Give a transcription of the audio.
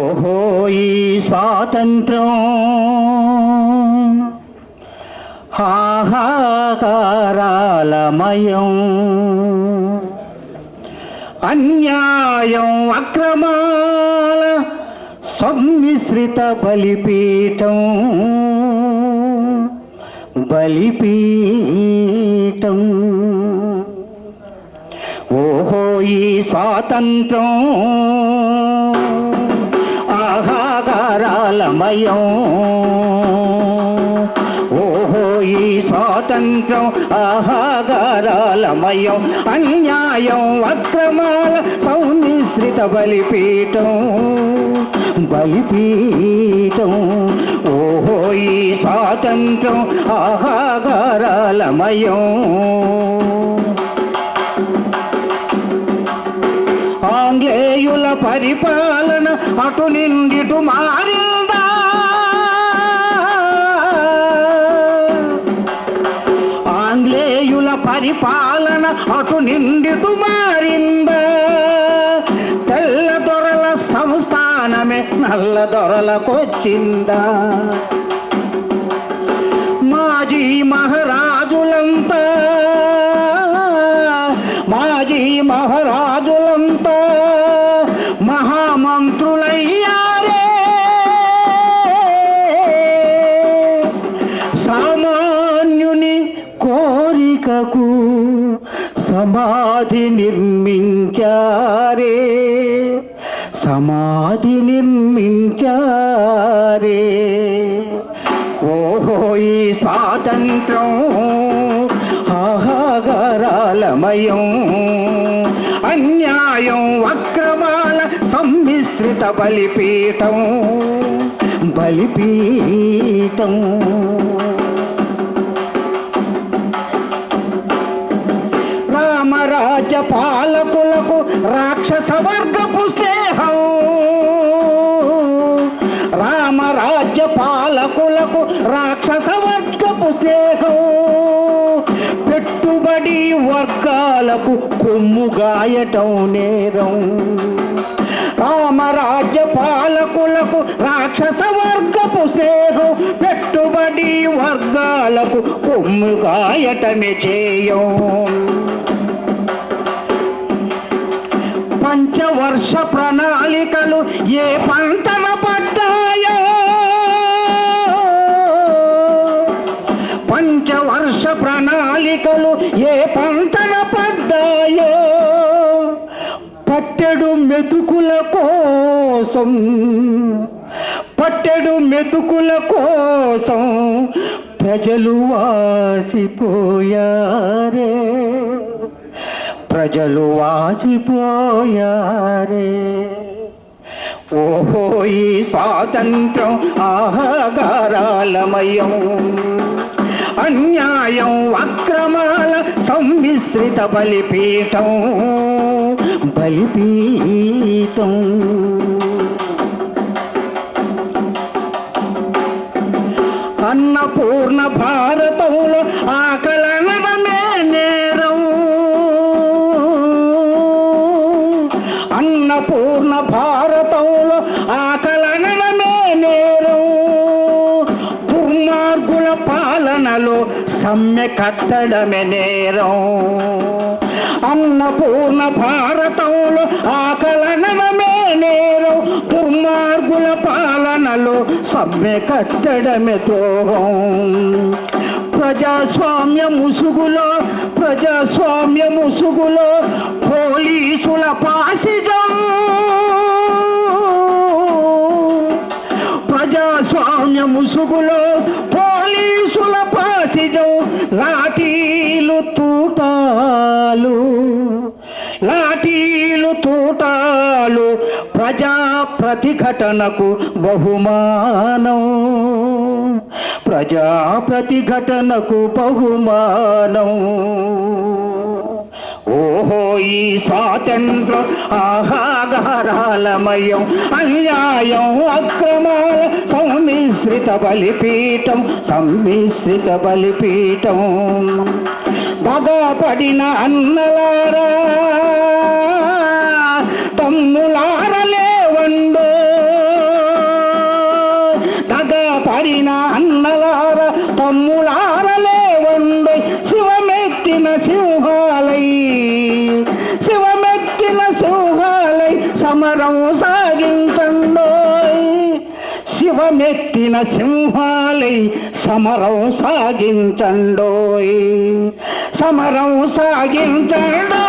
ఓహో ఈ స్వాతంత్రం. హాహాకారాలమయం. అన్యాయం అక్రమాల సమ్మిశ్రిత బలిపీఠం. బలిపీఠం. ఓహో ఈ స్వాతంత్రం. ఆహాగారాలమయం ఓహో ఈ స్వాతంత్రం ఆహాగారాలమయం అన్యాయం అక్రమాల సౌమిశ్రిత బలిపీఠం బలిపీఠం. ఓహో ఈ స్వాతంత్రం ఆహాగారాలమయం పరిపాలన అటు నిండిటు మారిందా? ఆంగ్లేయుల పరిపాలన అటు నిండిటు మారిందా? తెల్ల దొరల సంస్థానమే నల్ల దొరలకొచ్చిందా? మాజీ మహారాజులంతా కోరికకు సమాధి నిర్మించారే సమాధి నిర్మించారే. ఓహో ఈ స్వాతంత్రం ఆహాగారాలమయం అన్యాయం అక్రమాల సమ్మిశ్రిత బలిపీఠం బలిపీఠం. రామరాజ్య పాలకులకు రాక్షస వర్గపు స్నేహం. రామరాజ్య పాలకులకు రాక్షస వర్గపు స్నేహం. పెట్టుబడి వర్గాలకు కొమ్ము గాయటం నేరం. రామరాజ్య పాలకులకు రాక్షస వర్గపు స్నేహం. పెట్టుబడి వర్గాలకు కొమ్ము గాయటమే చేయం. పంచవర్ష ప్రణాళికలు ఏ పంటన పడ్డాయో? పంచవర్ష ప్రణాళికలు ఏ పంటన పడ్డాయో? పట్టెడు మెతుకుల కోసం పట్టెడు మెతుకుల కోసం ప్రజలు వాసిపోయారే. ప్రజలు వాచిపోయారే. ఓహో ఈ స్వాతంత్రం ఆహాగారాలమయం. అన్యాయం అక్రమాల సంమిశ్రిత బలిపీఠం బలిపీఠం. అన్నపూర్ణ భారతంలో ఆకలనమే సమ్మె కట్టడమే నేరం. అన్నపూర్ణ భారతంలో ఆకలనమే నేరం. దుర్మార్గుల పాలనలో సమ్మె కట్టడమే తోహం ప్రజాస్వామ్య ముసుగులో ప్రజాస్వామ్య ముసుగులో పోలీసుల పాసిజం. ప్రజాస్వామ్య ముసుగులో లాఠీలు తూటాలు లాఠీలు తూటాలు ప్రజా ప్రతిఘటనకు బహుమానం. ప్రజా ప్రతిఘటనకు బహుమానం. ఓహో ఈ స్వాతంత్ర ఆహాగారాలమయం అన్యాయం అక్రమాల సమ్మిశ్రిత బలిపీఠం సమ్మిశ్రిత బలిపీఠం. పడిన అన్నలారా తమ్ములారలే వండు పడిన అన్నలార తమ్ములారలే వండు శివమెత్తిన శివ సమరం సాగించండోయ్ శివమెత్తిన సింహాలై సమరం సాగించండోయ్. సమరం సాగించండో.